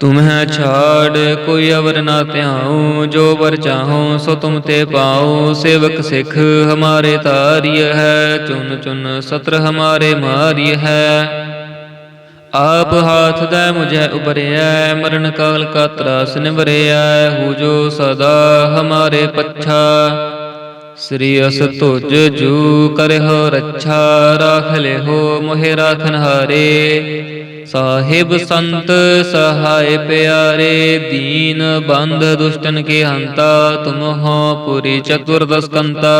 ਤੁਮਹਿ ਛਾੜ, ਕੋਈ ਅਵਰ ਨਾ ਧਿਆਉ, ਜੋ ਵਰ ਚਾਹੋ ਸੋ ਤੁਮ ਤੇ ਪਾਉ। ਸੇਵਕ ਸਿੱਖ ਹਮਾਰੇ ਤਾਰਿਯ ਹੈ ਚੁਨ ਚੁਨ ਸਤਰ ਹਮਾਰੇ ਮਾਰਿਯ ਹੈ। ਆਪ ਹਾਥ ਦੇ ਮੁਝੇ ਉਬਰਿਐ ਮਰਨ ਕਾਲ ਕਾ ਤਰਾਸ ਨਿਵਰਿਐ, ਹੂ ਜੋ ਸਦਾ ਹਮਾਰੇ ਪੱਛਾ। ਸ੍ਰੀ ਅਸ ਤੁਜ ਜੂ ਕਰਿਓ ਰੱਛਾ, ਰਾਖ ਲਿਓ ਮੋਹਿ ਰਾਖਨ ਹਾਰੇ ਸਾਹਿਬ ਸੰਤ ਸਹਾਇ ਪਿਆਰੇ ਦੀਨ ਬੰਧ ਦੁਸ਼ਟਨ ਕੇ ਹੰਤਾ ਤੁਮ ਹੋ ਪੁਰੀ ਚਤੁਰਦਸ ਕੰਤਾ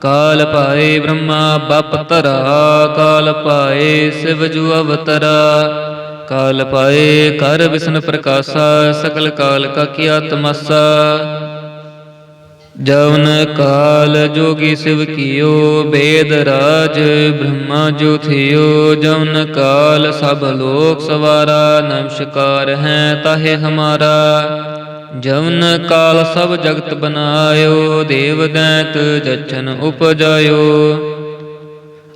ਕਾਲ ਪਾਏ ਬ੍ਰਹਮਾ ਬਪ ਤਰਾ ਕਾਲ ਪਾਏ ਸਿਵ ਜੁ ਅਵਤਰਾ। ਕਾਲ ਪਾਏ ਕਰ ਵਿਸ਼ਨ ਪ੍ਰਕਾਸ਼ਾ, ਸਕਲ ਕਾਲ ਕਾ ਕੀਆ ਤਮਸਾ ਜਵਨ ਕਾਲ ਜੋਗੀ ਸਿਵ ਕੀਓ, ਬੇਦ ਰਾਜ ਬ੍ਰਹਮਾ ਜੋ ਥਿਓ। ਜਵਨ ਕਾਲ ਸਭ ਲੋਕ ਸਵਾਰਾ, ਨਮਸਕਾਰ ਹੈ ਤਾਹੇ ਹਮਾਰਾ। ਜਵਨ ਕਾਲ ਸਭ ਜਗਤ ਬਨਾਇਓ, ਦੇਵ ਦੈਤ ਜਛਨ ਉਪਜਾਇਓ।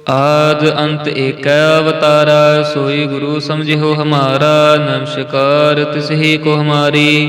ਆਦ ਅੰਤ ਏਕੈ ਅਵਤਾਰਾ, ਸੋਈ ਗੁਰੂ ਸਮਝਿਓ ਹਮਾਰਾ। ਨਮਸਕਾਰ ਤਿਸਹੀ ਕੋ ਹਮਾਰੀ।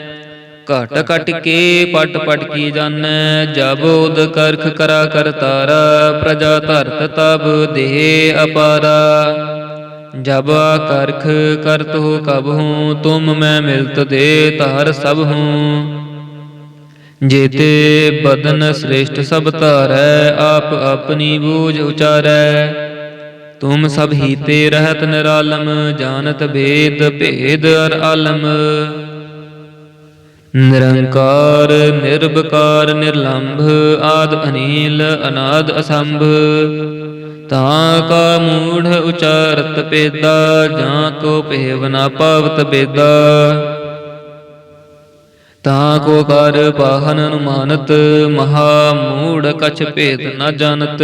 ਘਟ ਘਟ ਕੇ ਪਟ ਪਟ ਕੀ ਜਾਣੈ? ਜਬ ਉਦ ਕਰਖ ਕਰਾ ਕਰਤਾਰਾ ਪ੍ਰਜਾ ਧਰਤ ਤਬ ਦੇਹ ਅਪਾਰਾ। ਜਬ ਕਰਖ ਕਰਤ ਹੋ ਕਬ ਹੂੰ ਤੁਮ ਮੈਂ ਮਿਲਤ ਦੇ ਧਾਰ ਸਭ ਹੂੰ। ਜੇਤੇ ਬਦਨ ਸ੍ਰੇਸ਼ਟ ਸਭ ਧਾਰੈ ਆਪ ਆਪਣੀ ਬੂਝ ਉਚਾਰੈ। ਤੁਮ ਸਭ ਹੀ ਤੇ ਰਹਿਤ ਨਿਰਾਲਮ ਜਾਣਤ ਭੇਦ ਭੇਦ ਅਰ ਆਲਮ। ਨਿਰੰਕਾਰ ਨਿਰਭਕਾਰ ਨਿਰਲੰਭ, ਆਦ ਅਨੀਲ, ਅਨਾਦ ਅਸੰਭ। ਤਾਂ ਕਾ ਮੂੜ ਉਚਾਰਤ ਪੇਦਾ, ਜਾਂ ਕੋ ਪਹਿਵ ਨਾ ਪਾਵਤ ਬੇਦਾ। ਤਾਂ ਕੋ ਕਰ ਬਾਹਨ ਅਨੁਮਾਨਤ, ਮਹਾ ਮੂੜ ਕਛ ਭੇਦ ਨਾ ਜਾਣਤ।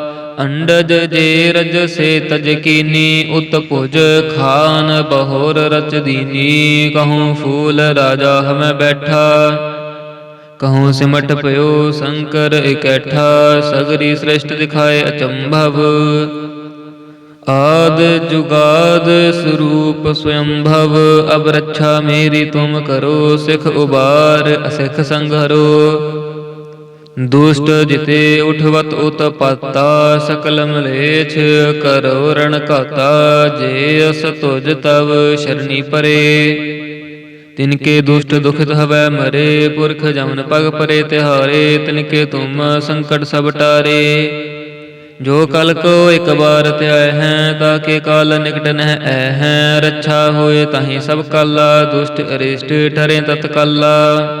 ਅੰਡਜ ਜੇ ਰਜ ਸੇ ਤਜ ਕੀਨੀ, ਉਤ ਭੁਜ ਖਾਨ ਬਹੋਰ ਰਚ ਦੀਨੀ। ਕਹੂੰ ਫੂਲ ਰਾਜਾ ਹਮੈ ਬੈਠਾ, ਕਹੂੰ ਸਿਮਟ ਭਇਓ ਸ਼ੰਕਰ ਇਕੈਠਾ। ਸਗਰੀ ਸ੍ਰਿਸ਼ਟ ਦਿਖਾਏ ਅਚੰਭਵ, ਆਦ ਜੁਗਾਦ ਸਰੂਪ ਸਵਯੰਭਵ ਅਬ ਰੱਛਾ ਮੇਰੀ ਤੁਮ ਕਰੋ, ਸਿਖ ਉਬਾਰ ਅਸਿਖ ਸੰਘਰੋ। ਦੁਸ਼ਟ ਜਿਤੇ ਉਠਵਤ ਉਤਪਾਤਾ ਸਕਲ ਮਲੇਛ ਕਰੋ ਰਣ ਘਾਤਾ, ਜੇ ਅਸ ਤੁਜ ਤਵ ਸ਼ਰਣੀ ਪਰੇ। ਤਿਨਕੇ ਦੁਸ਼ਟ ਦੁਖਿਤ ਹਵੈ ਮਰੇ, ਪੁਰਖ ਜਮਨ ਪਗ ਪਰੇ ਤਿਹਾਰੇ ਤਿਨਕੇ ਤੁਮ ਸੰਕਟ ਸਭ ਟਾਰੇ। ਜੋ ਕਲ ਕੋ ਇੱਕ ਬਾਰ ਧਿਆਇ ਹੈ ਤਾਕੇ ਕਾਲ ਨਿਕਟ ਨਹਿ ਐ ਹੈ। ਰੱਛਾ ਹੋਏ ਤਾਹੀ ਸਭ ਕਾਲਾ, ਦੁਸ਼ਟ ਅਰਿਸ਼ਟ ਠਰੇ ਤਤਕਾਲਾ।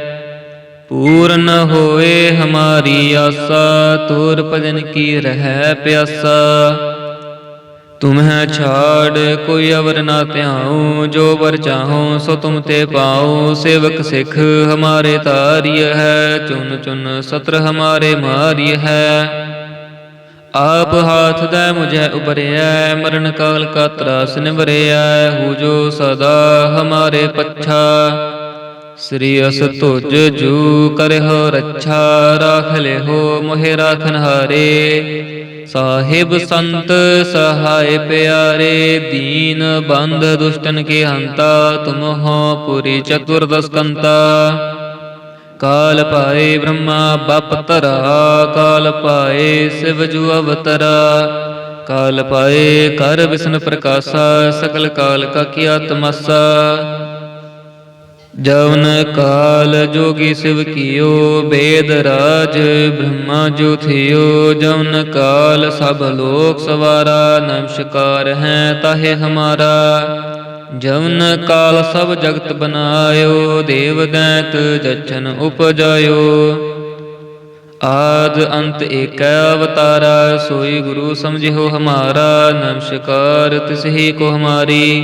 ਪੂਰਨ ਹੋਏ ਹਮਾਰੀ ਆਸਾ, ਤੋਰ ਭਜਨ ਕੀ ਰਹਿ ਪਿਆਸਾ। ਤੁਮਹਿ ਛਾੜ, ਕੋਈ ਅਵਰ ਨਾ ਧਿਆਉ, ਜੋ ਵਰ ਚਾਹੋ, ਸੋ ਤੁਮ ਤੇ ਪਾਉ। ਸੇਵਕ ਸਿੱਖ ਹਮਾਰੇ ਤਾਰਿਯ ਹੈ ਚੁਨ ਚੁਨ ਸਤਰ ਹਮਾਰੇ ਮਾਰਿਯ ਹੈ। ਆਪ ਹਾਥ ਦਾ ਮੁਝੇ ਉਬਰਿਐ ਮਰਨ ਕਾਲ ਕਾ ਤਰਾਸ ਨਿਵਰਿਐ, ਹੂ ਜੋ ਸਦਾ ਹਮਾਰੇ ਪੱਛਾ। ਸ੍ਰੀ ਅਸ ਤੁਜ ਜੂ ਕਰਹੁ ਰੱਛਾ ਰਾਖ ਲਿਹੋ ਮੋਹਿ ਰਾਖਨ ਹਾਰੇ। ਸਾਹਿਬ ਸੰਤ ਸਹਾਇ ਪਿਆਰੇ, ਦੀਨ ਬੰਧ ਦੁਸ਼ਟਨ ਕੇ ਹੰਤਾ, ਤੁਮ ਹੋ ਪੁਰੀ ਚਤੁਰਦਸ ਕੰਤਾ ਕਾਲ ਪਾਏ ਬ੍ਰਹਮਾ ਬਪ ਤਰਾ ਕਾਲ ਪਾਏ ਸਿਵ ਜੂ ਅਵਤਰਾ। ਕਾਲ ਪਾਏ ਕਰ ਵਿਸ਼ਨ ਪ੍ਰਕਾਸ਼ਾ, ਸਕਲ ਕਾਲ ਕਾ ਕੀਆ ਤਮਸਾ ਜਵਨ ਕਾਲ ਜੋਗੀ ਸਿਵ ਕੀਓ, ਬੇਦ ਰਾਜ ਬ੍ਰਹਮਾ ਜੋ ਥਿਓ। ਜਵਨ ਕਾਲ ਸਭ ਲੋਕ ਸਵਾਰਾ, ਨਮਸਕਾਰ ਹੈ ਤਾਹੇ ਹਮਾਰਾ। ਜਵਨ ਕਾਲ ਸਭ ਜਗਤ ਬਨਾਇਓ ਦੇਵ ਦੈਤ ਜਛਨ ਉਪਜਾਇਓ। ਆਦ ਅੰਤ ਏਕੈ ਅਵਤਾਰਾ, ਸੋਈ ਗੁਰੂ ਸਮਝਿਓ ਹਮਾਰਾ। ਨਮਸਕਾਰ ਤਿਸਹੀ ਕੋ ਹਮਾਰੀ।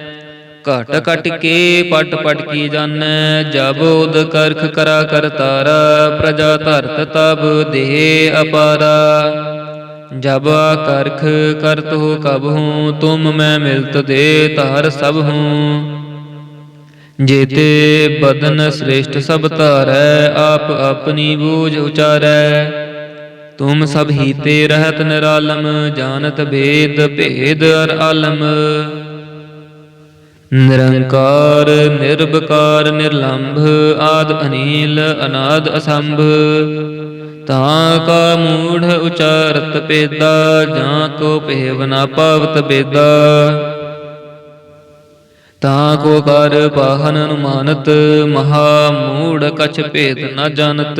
ਘਟ ਘਟ ਕੇ ਪਟ ਪਟ ਕੀ ਜਾਣੈ? ਜਬ ਉਦ ਕਰਖ ਕਰਾ ਕਰਤਾਰਾ ਪ੍ਰਜਾ ਧਰਤ ਤਬ ਦੇਹ ਅਪਾਰਾ। ਜਬ ਕਰਖ ਕਰਤ ਹੋ ਕਬ ਹੂੰ, ਤੁਮ ਮੈਂ ਮਿਲਤ ਦੇ ਧਾਰ ਸਭ ਹੂੰ। ਜੇਤੇ ਬਦਨ ਸ੍ਰੇਸ਼ਟ ਸਭ ਧਾਰੈ, ਆਪ ਆਪਣੀ ਬੂਝ ਉਚਾਰੈ। ਤੁਮ ਸਭ ਹੀ ਤੇ ਰਹਿਤ ਨਿਰਾਲਮ, ਜਾਣਤ ਭੇਦ ਭੇਦ ਅਰ ਆਲਮ। ਨਿਰੰਕਾਰ ਨਿਰਭਕਾਰ ਨਿਰਲੰਭ ਆਦ ਅਨੀਲ, ਅਨਾਦ ਅਸੰਭ। ਤਾਂ ਕਾ ਮੂੜ ਉਚਾਰਤ ਪੇਦਾ, ਜਾਂ ਕੋ ਭੇਵ ਨਾ ਪਾਵਤ ਬੇਦਾ। ਤਾਂ ਕੋ ਕਰ ਪਾਹਨ ਅਨੁਮਾਨਤ, ਮਹਾ ਮੂੜ ਕਛ ਭੇਦ ਨਾ ਜਾਣਤ।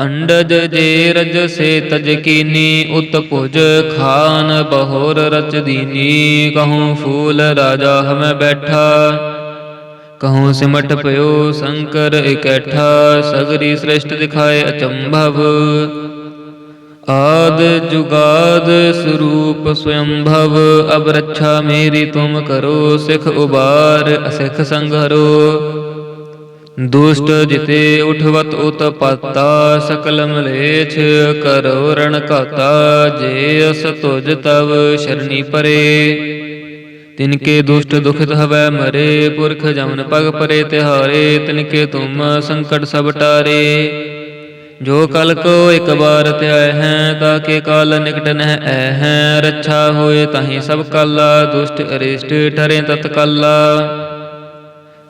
ਅੰਡਜ ਜੇ ਰਜ ਸੇ ਤਜ ਕੀਨੀ, ਉਤ ਭੁਜ ਖਾਨ ਬਹੋਰ ਰਚ ਦੀਨੀ। ਕਹੂੰ ਫੂਲ ਰਾਜਾ ਹਮੈ ਬੈਠਾ, ਕਹੂੰ ਸਿਮਟ ਪਇਓ ਸ਼ੰਕਰ ਇਕੈਠਾ। ਸਗਰੀ ਸ੍ਰਿਸ਼ਟ ਦਿਖਾਏ ਅਚੰਭਵ, ਆਦ ਜੁਗਾਦ ਸਰੂਪ ਸਵਯੰਭਵ ਅਬ ਰੱਛਾ ਮੇਰੀ ਤੁਮ ਕਰੋ, ਸਿਖ ਉਬਾਰ ਅਸਿਖ ਸੰਘਰੋ। ਦੁਸ਼ਟ ਜਿਤੇ ਉਠਵਤ ਉਤ ਪਤਾ ਸਕਲ ਮਲੇਛ ਕਰੋ ਰਣ ਘਾਤਾ, ਜੇ ਅਸ ਤੁਜ ਤਵ ਸ਼ਰਣੀ ਪਰੇ। ਤਿਨਕੇ ਦੁਸ਼ਟ ਦੁਖਿਤ ਹਵੈ ਮਰੇ, ਪੁਰਖ ਜਮਨ ਪਗ ਪਰੇ ਤਿਹਾਰੇ ਤਿਨਕੇ ਤੁਮ ਸੰਕਟ ਸਭ ਟਾਰੇ। ਜੋ ਕਲ ਕੋ ਇਕ ਬਾਰ ਧਿਆਇ ਹੈ ਤਾਕੇ ਕਾਲ ਨਿਕਟ ਨਹਿ ਐ ਹੈ। ਰੱਛਾ ਹੋਏ ਤਾਹੀ ਸਭ ਕਾਲਾ, ਦੁਸ਼ਟ ਅਰਿਸ਼ਟ ਠਰੇ ਤਤਕਾਲਾ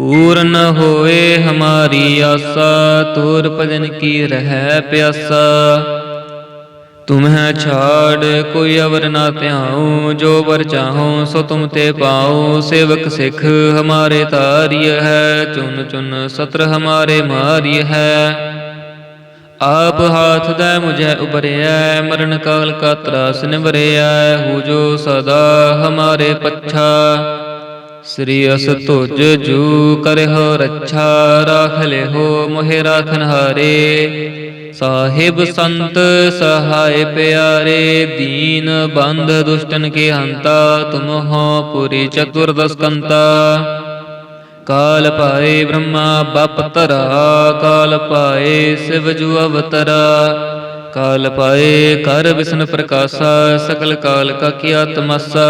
ਪੂਰਨ ਹੋਏ ਹਮਾਰੀ ਆਸਾ, ਤੂਰ ਭਜਨ ਕੀ ਰਹਿ ਪਿਆਸਾ। ਤੁਮਹਿ ਛਾੜ, ਕੋਈ ਅਵਰ ਨਾ ਧਿਆਉ, ਜੋ ਵਰ ਚਾਹੋ, ਸੋ ਤੁਮ ਤੇ ਪਾਉ। ਸੇਵਕ ਸਿੱਖ ਹਮਾਰੇ ਤਾਰਿਯ ਹੈ ਚੁਨ ਚੁਨ ਸਤਰ ਹਮਾਰੇ ਮਾਰਿਯ ਹੈ। ਆਪ ਹਾਥ ਦਾ ਮੁਝੇ ਉਬਰਿਐ ਮਰਨ ਕਾਲ ਕਾ ਤਰਾਸ ਨਿਵਰਿਐ, ਹੋ ਜੋ ਸਦਾ ਹਮਾਰੇ ਪੱਛਾ। ਸ੍ਰੀ ਅਸ ਤੁਜ ਜੂ ਕਰਿਓ ਰੱਛਾ ਰਾਖ ਲਿਓ ਮੋਹਿ ਰਾਖਨ ਹਾਰੇ। ਸਾਹਿਬ ਸੰਤ ਸਹਾਇ ਪਿਆਰੇ, ਦੀਨ ਬੰਧ ਦੁਸ਼ਟਨ ਕੇ ਹੰਤਾ, ਤੁਮ ਹੋ ਪੁਰੀ ਚਤੁਰਦਸ ਕਾਲ ਪਾਏ ਬ੍ਰਹਮਾ ਬਪ ਤਰਾ ਕਾਲ ਪਾਏ ਸਿਵ ਜੂ ਅਵਤਰਾ। ਕਾਲ ਪਾਏ ਕਰ ਵਿਸ਼ਨ ਪ੍ਰਕਾਸ਼ਾ, ਸਕਲ ਕਾਲ ਕਾ ਕੀਆ ਤਮਸਾ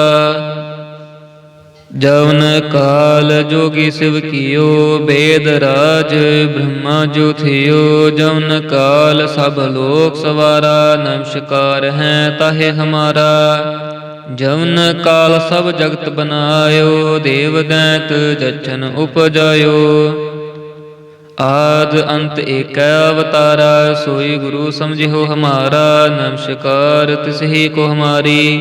ਜਵਨ ਕਾਲ ਜੋਗੀ ਸਿਵ ਕੀਓ, ਬੇਦ ਰਾਜ ਬ੍ਰਹਮਾ ਜੋ ਥਿਓ। ਜਵਨ ਕਾਲ ਸਭ ਲੋਕ ਸਵਾਰਾ, ਨਮਸਕਾਰ ਹੈ ਤਾਹੇ ਹਮਾਰਾ। ਜਵਨ ਕਾਲ ਸਭ ਜਗਤ ਬਨਾਇਓ, ਦੇਵ ਦੈਤ ਜਛਨ ਉਪਜਾਇਓ। ਆਦ ਅੰਤ ਏਕ ਅਵਤਾਰਾ, ਸੋਈ ਗੁਰੂ ਸਮਝਿਓ ਹਮਾਰਾ। ਨਮਸਕਾਰ ਤਿਸਹੀ ਕੋ ਹਮਾਰੀ।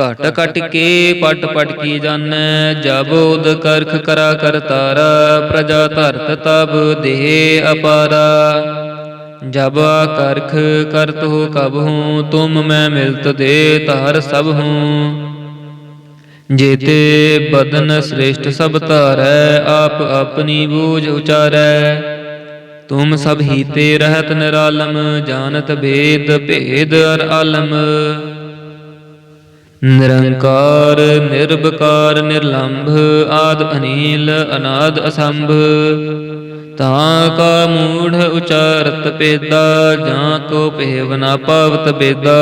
ਘਟ ਘਟ ਕੇ ਪਟ ਪਟ ਕੀ ਜਾਣੈ? ਜਬ ਉਦ ਕਰਖ ਕਰਾ ਕਰਤਾਰਾ ਪ੍ਰਜਾ ਧਰਤ ਤਬ ਦੇਹ ਅਪਾਰਾ। ਜਬ ਕਰਖ ਕਰਤ ਹੋ ਕਬ ਹੂੰ, ਤੁਮ ਮੈਂ ਮਿਲਤ ਦੇ ਧਾਰ ਸਭ ਹੂੰ। ਜੇਤੇ ਬਦਨ ਸ੍ਰੇਸ਼ਟ ਸਭ ਧਾਰੈ, ਆਪ ਆਪਣੀ ਬੂਝ ਉਚਾਰੈ। ਤੁਮ ਸਭ ਹੀਤੇ ਰਹਿਤ ਨਿਰਾਲਮ, ਜਾਣਤ ਭੇਦ ਭੇਦ ਅਰ ਆਲਮ। ਨਿਰੰਕਾਰ ਨਿਰਭਕਾਰ ਨਿਰਲੰਭ, ਆਦ ਅਨੀਲ, ਅਨਾਦ ਅਸੰਭ। ਤਾਂ ਕਾ ਮੂੜ ਉਚਾਰਤ ਪੇਦਾ, ਜਾਂ ਕੋ ਭੇਵ ਨਾ ਪਾਵਤ ਬੇਦਾ।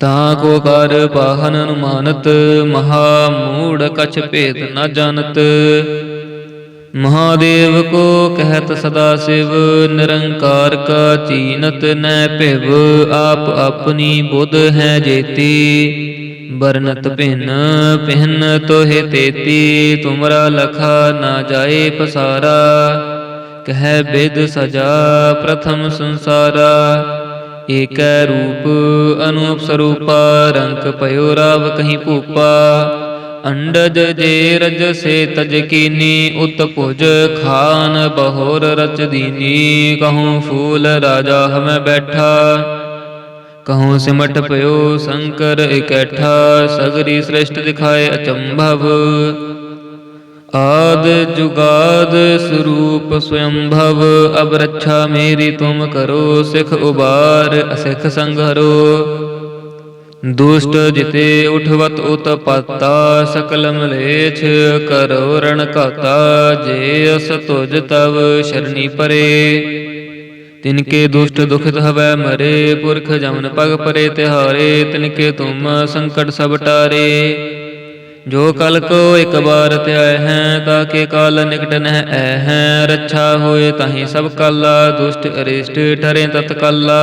ਤਾਂ ਕੋ ਕਰ ਬਾਹਨ ਅਨੁਮਾਨਤ, ਮਹਾ ਮੂੜ ਕਛ ਭੇਦ ਨਾ ਜਾਣਤ। ਮਹਾਦੇਵ ਕੋ ਕਹਿਤ ਸਦਾ ਸਿਵ, ਨਿਰੰਕਾਰ ਕਾ ਚੀਨਤ ਨੈ ਭਿਵ, ਆਪ ਆਪਣੀ ਬੁੱਧ ਹੈ ਜੇਤੀ। ਬਰਨਤ ਭਿਨ ਭਿਨ ਤੋਹਿ ਤੇਤੀ, ਤੁਮਰਾ ਲਖਾ ਨਾ ਜਾਏ ਪਸਾਰਾ। ਕਹਿ ਬਿਦ ਸਜਾ ਪ੍ਰਥਮ ਸੰਸਾਰਾ। ਏਕੈ ਰੂਪ, ਅਨੂਪ ਸਰੂਪਾ, ਰੰਗ ਪਇਓ ਰਾਵ ਕਹੀਂ ਭੂਪਾ। ਅੰਡਜ ਜੇ ਰਜ ਸੇ ਤਜ ਕੀਨੀ, ਉਤ ਭੁਜ ਖਾਨ ਬਹੋਰ ਰਚ ਦੀਨੀ। ਕਹੂੰ ਫੂਲ ਰਾਜਾ ਹਮੈ ਬੈਠਾ, ਕਹੂੰ ਸਿਮਟ ਪਇਓ ਸ਼ੰਕਰ ਇਕੈਠਾ, ਸਗਰੀ ਸ੍ਰਿਸ਼ਟ ਦਿਖਾਏ ਅਚੰਭਵ। ਆਦ ਜੁਗਾਦ ਸਰੂਪ ਸਵਯੰਭਵ, ਅਬ ਰੱਛਾ ਮੇਰੀ ਤੁਮ ਕਰੋ, ਸਿਖ ਉਬਾਰ, ਅਸਿਖ ਸੰਘਰੋ। ਦੁਸ਼ਟ ਜਿਤੇ ਉਠਵਤ ਉਤਪਤਾ ਸਕਲ ਮਲੇਛ ਕਰੋ ਰਣ ਘਾਤਾ, ਜੇ ਅਸ ਤੁਜ ਤਵ ਸ਼ਰਣੀ ਪਰੇ। ਤਿਨਕੇ ਦੁਸ਼ਟ ਦੁਖਿਤ ਹਵੈ ਮਰੇ, ਪੁਰਖ ਜਮਨ ਪਗ ਪਰੇ ਤਿਹਾਰੇ ਤਿਨਕੇ ਤੁਮ ਸੰਕਟ ਸਭ ਟਾਰੇ। ਜੋ ਕਲ ਕੋ ਇੱਕ ਬਾਰ ਧਿਆਇ ਹੈ ਤਾਕੇ ਕਾਲ ਨਿਕਟ ਨਹਿ ਐ ਹੈ। ਰੱਛਾ ਹੋਏ ਤਾਹੀ ਸਭ ਕਾਲਾ, ਦੁਸ਼ਟ ਅਰਿਸ਼ਟ ਠਰੇ ਤਤਕਾਲਾ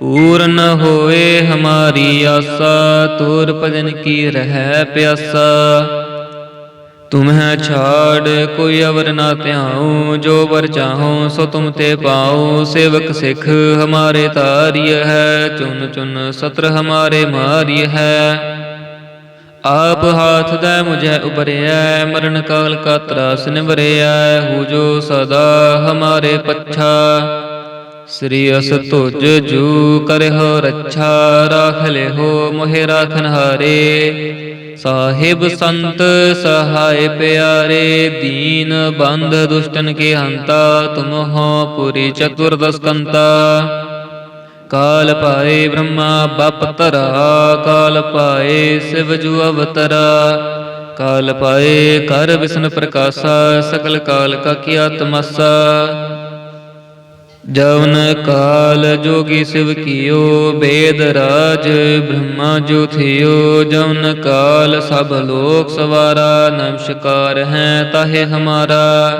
ਪੂਰਨ ਹੋਏ ਹਮਾਰੀ ਆਸਾ, ਤੋਰ ਭਜਨ ਕੀ ਰਹਿ ਪਿਆਸਾ। ਤੁਮਹਿ ਛਾੜ, ਕੋਈ ਅਵਰ ਨਾ ਧਿਆਉ, ਜੋ ਵਰ ਚਾਹੋ, ਸੋ ਤੁਮ ਤੇ ਪਾਉ। ਸੇਵਕ ਸਿੱਖ ਹਮਾਰੇ ਤਾਰਿਯ ਹੈ, ਚੁਨ ਚੁਨ ਸਤਰ ਹਮਾਰੇ ਮਾਰਿਯ ਹੈ। ਆਪ ਹਾਥ ਦਾ ਮੁਝੇ ਉਬਰਿਐ ਮਰਨ ਕਾਲ ਕਾ ਤਰਾਸ ਨਿਵਰਿਐ ਹੋ ਜੋ ਸਦਾ ਹਮਾਰੇ ਪੱਛਾ। ਸ੍ਰੀ ਅਸ ਤੁਜ ਜੂ ਕਰਿਓ ਰੱਛਾ ਰਾਖ ਲਿਓ ਮੋਹਿ ਰਾਖਨ ਹਾਰੇ। ਸਾਹਿਬ ਸੰਤ ਸਹਾਇ ਪਿਆਰੇ, ਦੀਨ ਬੰਧ ਦੁਸ਼ਟਨ ਕੇ ਹੰਤਾ, ਤੁਮ ਹੋ ਪੁਰੀ ਚਤੁਰਦਸਕੰਤਾ ਕਾਲ ਪਾਏ ਬ੍ਰਹਮਾ ਬਪ ਤਰਾ ਕਾਲ ਪਾਏ ਸਿਵ ਜੂ ਅਵਤਰਾ। ਕਾਲ ਪਾਏ ਕਰ ਵਿਸ਼ਨ ਪ੍ਰਕਾਸ਼ਾ, ਸਕਲ ਕਾਲ ਕਾ ਕੀਆ ਤਮਸਾ ਜਵਨ ਕਾਲ ਜੋਗੀ ਸਿਵ ਕੀਓ, ਬੇਦ ਰਾਜ, ਬ੍ਰਹਮਾ ਜੋ ਥਿਓ। ਜਵਨ ਕਾਲ ਸਭ ਲੋਕ ਸਵਾਰਾ, ਨਮਸਕਾਰ ਹੈ ਤਾਹੇ ਹਮਾਰਾ।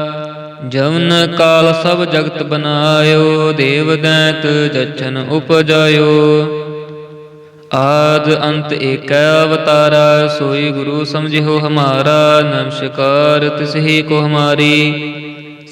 ਜਵਨ ਕਾਲ ਸਭ ਜਗਤ ਬਨਾਇਓ, ਦੇਵ ਦੈਤ ਜਛਨ ਉਪਜਾਇਓ। ਆਦ ਅੰਤ ਏਕੈ ਅਵਤਾਰਾ, ਸੋਈ ਗੁਰੂ ਸਮਝਿਓ ਹਮਾਰਾ। ਨਮਸਕਾਰ ਤਿਸਹੀ ਕੋ ਹਮਾਰੀ।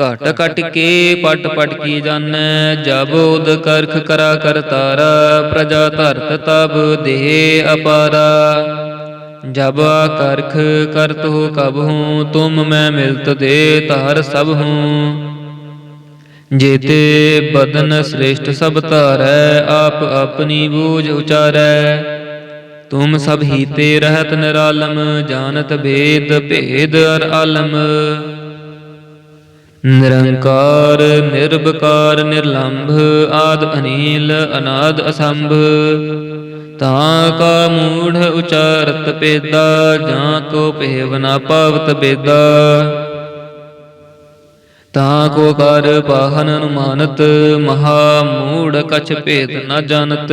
ਘਟ ਘਟ ਕੇ ਪਟ ਪਟ ਕੀ ਜਾਣੈ? ਜਬ ਉਦ ਕਰਖ ਕਰਾ ਕਰਤਾਰਾ ਪ੍ਰਜਾ ਧਰਤ ਤਬ ਦੇਹ ਅਪਾਰਾ। ਜਬ ਕਰਖ ਕਰਤ ਹੋ ਕਬ ਹੂੰ, ਤੁਮ ਮੈਂ ਮਿਲਤ ਦੇ ਧਾਰ ਸਭ ਹੂੰ। ਜੇਤੇ ਬਦਨ ਸ੍ਰੇਸ਼ਟ ਸਭ ਧਾਰੈ, ਆਪ ਆਪਣੀ ਬੂਝ ਉਚਾਰੈ। ਤੁਮ ਸਭ ਹੀ ਤੇ ਨਿਰਾਲਮ, ਜਾਣਤ ਭੇਦ ਭੇਦ ਅਰ ਆਲਮ। ਨਿਰੰਕਾਰ ਨਿਰਭਕਾਰ ਨਿਰਲੰਭ, ਆਦ ਅਨੀਲ, ਅਨਾਦ ਅਸੰਭ। ਤਾਂ ਕਾ ਮੂੜ ਉਚਾਰਤ ਪੇਦਾ, ਜਾਂ ਕੋ ਭੇਵ ਨਾ ਪਾਵਤ ਬੇਦਾ। ਤਾਂ ਕੋ ਕਰ ਬਾਹਨ ਅਨੁਮਾਨਤ, ਮਹਾ ਮੂੜ ਕਛ ਭੇਦ ਨਾ ਜਾਣਤ।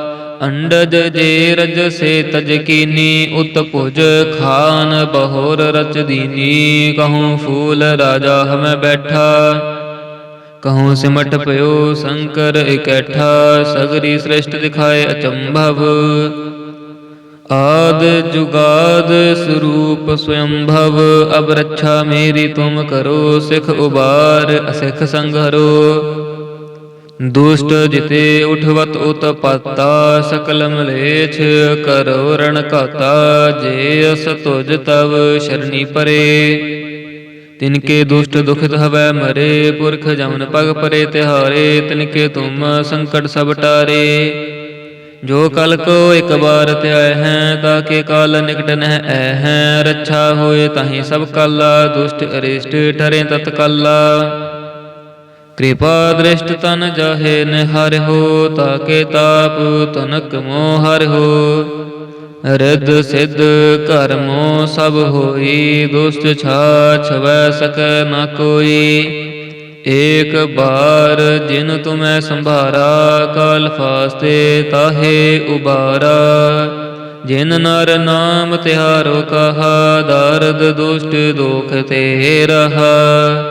ਅੰਡਜ ਜੇ ਰਜ ਸੇ ਤਜ ਕੀਨੀ, ਉਤ ਭੁਜ ਖਾਨ ਬਹੋਰ ਰਚ ਦੀਨੀ। ਕਹੂੰ ਫੂਲ ਰਾਜਾ ਹਮੈ ਬੈਠਾ, ਕਹੂੰ ਸਿਮਟ ਪਇਓ ਸ਼ੰਕਰ ਇਕੈਠਾ, ਸਗਰੀ ਸ੍ਰਿਸ਼ਟ ਦਿਖਾਏ ਅਚੰਭਵ। ਆਦ ਜੁਗਾਦ ਸਰੂਪ ਸਵਯੰਭਵ ਅਬ ਰੱਛਾ ਮੇਰੀ ਤੁਮ ਕਰੋ, ਸਿਖ ਉਬਾਰ, ਅਸਿਖ ਸੰਘਰੋ। ਦੁਸ਼ਟ ਜਿਤੇ ਉਠਵਤ ਉਤਪਾਤਾ ਸਕਲ ਮਲੇਛ ਕਰੋ ਰਣ ਘਾਤਾ, ਜੇ ਅਸ ਤੁਜ ਤਵ ਸ਼ਰਣੀ ਪਰੇ। ਤਿਨਕੇ ਦੁਸ਼ਟ ਦੁਖਿਤ ਹਵੈ ਮਰੇ, ਪੁਰਖ ਜਮਨ ਪਗ ਪਰੇ ਤਿਹਾਰੇ, ਤਿਨਕੇ ਤੁਮ ਸੰਕਟ ਸਭ ਟਾਰੇ। ਜੋ ਕਲ ਕੋ ਇੱਕ ਬਾਰ ਧਿਆਇ ਹੈ, ਤਾਕੇ ਕਾਲ ਨਿਕਟ ਨਹਿ ਐ ਹੈ, ਰੱਛਾ ਹੋਏ ਤਾਹੀ ਸਭ ਕਾਲਾ, ਦੁਸ਼ਟ ਅਰਿਸ਼ਟ ਠਰੇ ਤਤਕਾਲਾ। ਕਿਰਪਾ ਦ੍ਰਿਸ਼ਟ ਤਨ ਜਾਹੇ ਹੋ, ਤਾਕੇ ਤਾਪ ਤਨਕ ਮੋਹ ਹੋ। ਰਿੱਧ ਸਿੱਧ ਕਰਮੋ ਸਭ ਹੋਈ, ਦੁਸ਼ਟ ਛਾਛ ਵੈ ਸਕੈ ਨਾ ਕੋਈ। ਏਕ ਬਾਰ ਜਿਨ ਤੁਮੈ ਸੰਭਾਰਾ, ਕਾਲ ਫਾਸਤੇ ਤਾਹੇ ਉਬਾਰਾ। ਜਿਨ ਨਰ ਨਾਮ ਤਿਹਾਰੋ ਕਹਾ, ਦਰਦ ਦੁਸ਼ਟ ਦੋਖ ਤੇ ਰਹਾ।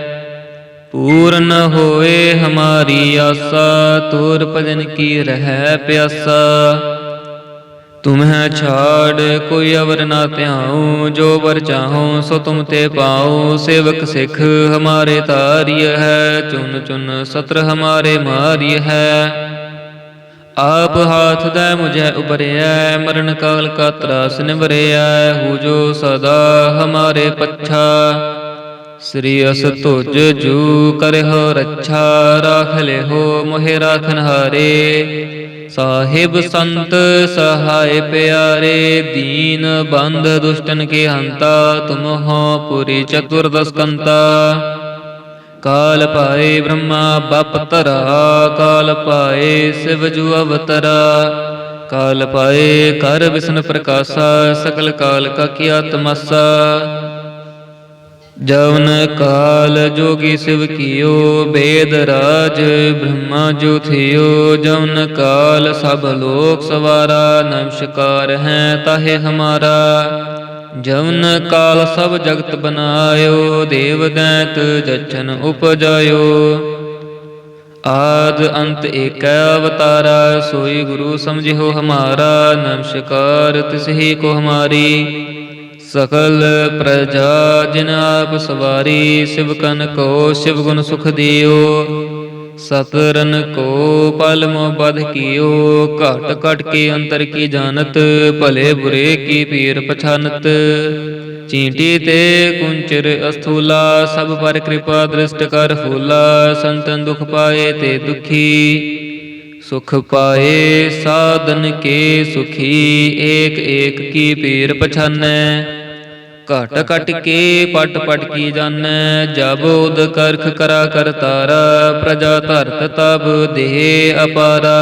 ਪੂਰਨ ਹੋਏ ਹਮਾਰੀ ਆਸਾ, ਤੋਰ ਭਜਨ ਕੀ ਰਹਿ ਪਿਆਸਾ। ਤੁਮਹਿ ਛਾੜ, ਕੋਈ ਅਵਰ ਨਾ ਧਿਆਉ, ਜੋ ਵਰ ਚਾਹੋ ਸੋ ਤੁਮ ਤੇ ਪਾਉ। ਸੇਵਕ ਸਿੱਖ ਹਮਾਰੇ ਤਾਰਿਯ ਹੈ ਚੁਨ ਚੁਨ ਸਤਰ ਹਮਾਰੇ ਮਾਰਿਯ ਹੈ। ਆਪ ਹਾਥ ਦਾ ਮੁਝੇ ਉਬਰਿਐ ਮਰਨ ਕਾਲ ਕਾ ਤਰਾਸ ਨਿਵਰਿਐ ਹੂ ਜੋ ਸਦਾ ਹਮਾਰੇ ਪੱਛਾ। ਸ੍ਰੀ ਅਸ ਤੁਜ ਜੂ ਕਰਿਓ ਰੱਛਾ ਰਾਖ ਲਿਓ ਮੋਹਿ ਰਾਖਨ ਹਾਰੇ। ਸਾਹਿਬ ਸੰਤ ਸਹਾਇ ਪਿਆਰੇ, ਦੀਨ ਬੰਧ ਦੁਸ਼ਟਨ ਕੇ ਹੰਤਾ, ਤੁਮ ਹੋ ਪੁਰੀ ਚਤੁਰਦਸ ਕੰਤਾ ਕਾਲ ਪਾਏ ਬ੍ਰਹਮਾ ਬਪ ਤਰਾ ਕਾਲ ਪਾਏ ਸਿਵ ਜੂ ਅਵਤਰਾ। ਕਾਲ ਪਾਏ ਕਰ ਵਿਸ਼ਨ ਪ੍ਰਕਾਸ਼ਾ, ਸਕਲ ਕਾਲ ਕਾ ਕੀਆ ਤਮਸਾ ਜਵਨ ਕਾਲ ਜੋਗੀ ਸਿਵ ਕੀਓ, ਬੇਦ ਰਾਜ, ਬ੍ਰਹਮਾ ਜੋ ਥਿਓ। ਜਵਨ ਕਾਲ ਸਭ ਲੋਕ ਸਵਾਰਾ, ਨਮਸਕਾਰ ਹੈ ਤਾਹੇ ਹਮਾਰਾ। ਜਵਨ ਕਾਲ ਸਭ ਜਗਤ ਬਨਾਇਓ, ਦੇਵ ਦੈਤ ਜਚਨ ਉਪਜਾਇਓ। ਆਦ ਅੰਤ ਏਕੈ ਅਵਤਾਰਾ, ਸੋਈ ਗੁਰੂ ਸਮਝਿਓ ਹਮਾਰਾ। ਨਮਸਕਾਰ ਤਿਸਹੀ ਕੋ ਹਮਾਰੀ। ਸਕਲ ਪ੍ਰਜਾ, ਜਿਨ ਆਪ ਸਵਾਰੀ, ਸਿਵ ਕਨ ਕੋ, ਸਿਵ ਗੁਣ ਸੁਖ ਦਿਓ। ਸਤਰਨ ਕੋ, ਪਲ ਮੋ ਬਧ ਕੀਓ। ਘਟ ਘਟ ਕੇ ਅੰਤਰ ਕੀ ਜਾਣਤ, ਭਲੇ ਬੁਰੇ ਕੀ ਪੀਰ ਪਛਾਨਤ। ਚੀਂਟੀ ਤੇ ਕੁੰਚਰ ਅਸਥੂਲਾ, ਸਭ ਪਰ ਕਿਰਪਾ ਦ੍ਰਿਸ਼ਟ ਕਰ ਫੂਲਾ। ਸੰਤਨ ਦੁਖ ਪਾਏ ਤੇ ਦੁਖੀ, ਸੁਖ ਪਾਏ ਸਾਧਨ ਕੇ ਸੁਖੀ। ਏਕ ਏਕ ਕੀ ਪੀਰ ਪਛਾਨੈ। ਘਟ ਘਟ ਕੇ ਪਟ ਪਟ ਕੀ ਜਾਣੈ? ਜਬ ਉਦ ਕਰਖ ਕਰਾ ਕਰਤਾਰਾ ਪ੍ਰਜਾ ਧਰਤ ਤਬ ਦੇਹ ਅਪਾਰਾ।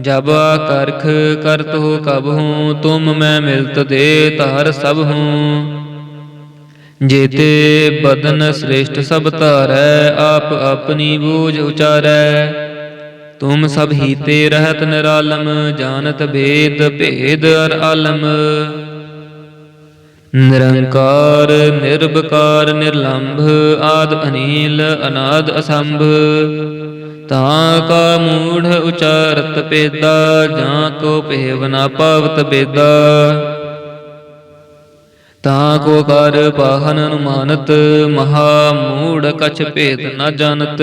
ਜਬ ਕਰਖ ਕਰਤ ਹੋ ਕਬ ਹੂੰ ਤੁਮ ਮੈਂ ਮਿਲਤ ਦੇ ਧਾਰ ਸਭ ਹੂੰ। ਜੇਤੇ ਬਦਨ ਸ੍ਰੇਸ਼ਟ ਸਭ ਧਾਰੈ ਆਪ ਆਪਣੀ ਬੂਝ ਉਚਾਰੈ। ਤੁਮ ਸਭ ਹੀ ਤੇ ਰਹਿਤ ਨਿਰਾਲਮ ਜਾਣਤ ਭੇਦ ਭੇਦ ਅਰ ਆਲਮ। ਨਿਰੰਕਾਰ ਨਿਰਭਕਾਰ ਨਿਰਲੰਭ ਆਦ ਅਨੀਲ, ਅਨਾਦ ਅਸੰਭ। ਤਾਂ ਕਾ ਮੂੜ ਉਚਾਰਤ ਪੇਦਾ, ਜਾਂ ਕੋ ਭੇਵ ਨਾ ਪਾਵਤ ਬੇਦਾ। ਤਾਂ ਕੋ ਕਰ ਬਾਹਨ ਅਨੁਮਾਨਤ, ਮਹਾ ਮੂੜ ਕਛ ਭੇਦ ਨਾ ਜਾਣਤ।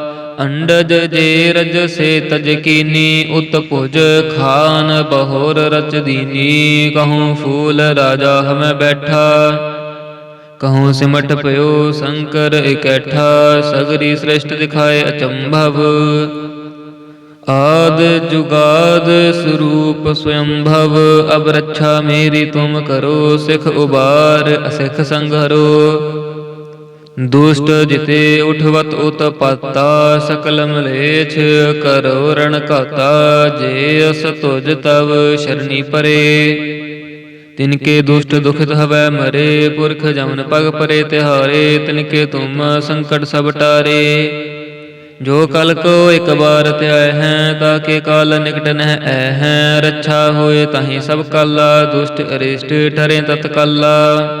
ਅੰਡਜ ਜੇ ਰਜ ਸੇ ਤਜ ਕੀਨੀ, ਉਤ ਭੁਜ ਖਾਨ ਬਹੋਰ ਰਚ ਦੀਨੀ। ਕਹੂੰ ਫੂਲ ਰਾਜਾ ਹਮੈ ਬੈਠਾ, ਕਹੂੰ ਸਿਮਟ ਪਇਓ ਸ਼ੰਕਰ ਇਕੈਠਾ। ਸਗਰੀ ਸ੍ਰਿਸ਼ਟ ਦਿਖਾਏ ਅਚੰਭਵ, ਆਦ ਜੁਗਾਦ ਸਰੂਪ ਸਵਯੰਭਵ ਅਬ ਰੱਛਾ ਮੇਰੀ ਤੁਮ ਕਰੋ, ਸਿਖ ਉਬਾਰ ਅਸਿਖ ਸੰਘਰੋ। ਦੁਸ਼ਟ ਜਿਤੇ ਉਠਵਤ ਉਤਪਾਤਾ ਸਕਲ ਮਲੇਛ ਕਰੋ ਰਣ ਕਾਤਾ ਜੇ ਅਸ ਤੁਜ ਤਵ ਸ਼ਰਣੀ ਪਰੇ। ਤਿਨਕੇ ਦੁਸ਼ਟ ਦੁਖਿਤ ਹਵੈ ਮਰੇ, ਪੁਰਖ ਜਮਨ ਪਗ ਪਰੇ ਤਿਹਾਰੇ ਤਿਨਕੇ ਤੁਮ ਸੰਕਟ ਸਭ ਟਾਰੇ। ਜੋ ਕਲ ਕੋ ਇਕ ਬਾਰ ਧਿਆਇ ਹੈ ਤਾਕੇ ਕਾਲ ਨਿਕਟ ਨਹਿ ਐ ਹੈ। ਰੱਛਾ ਹੋਏ ਤਾਹੀ ਸਭ ਕਾਲਾ, ਦੁਸ਼ਟ ਅਰਿਸ਼ਟ ਠਰੇ ਤਤਕਾਲਾ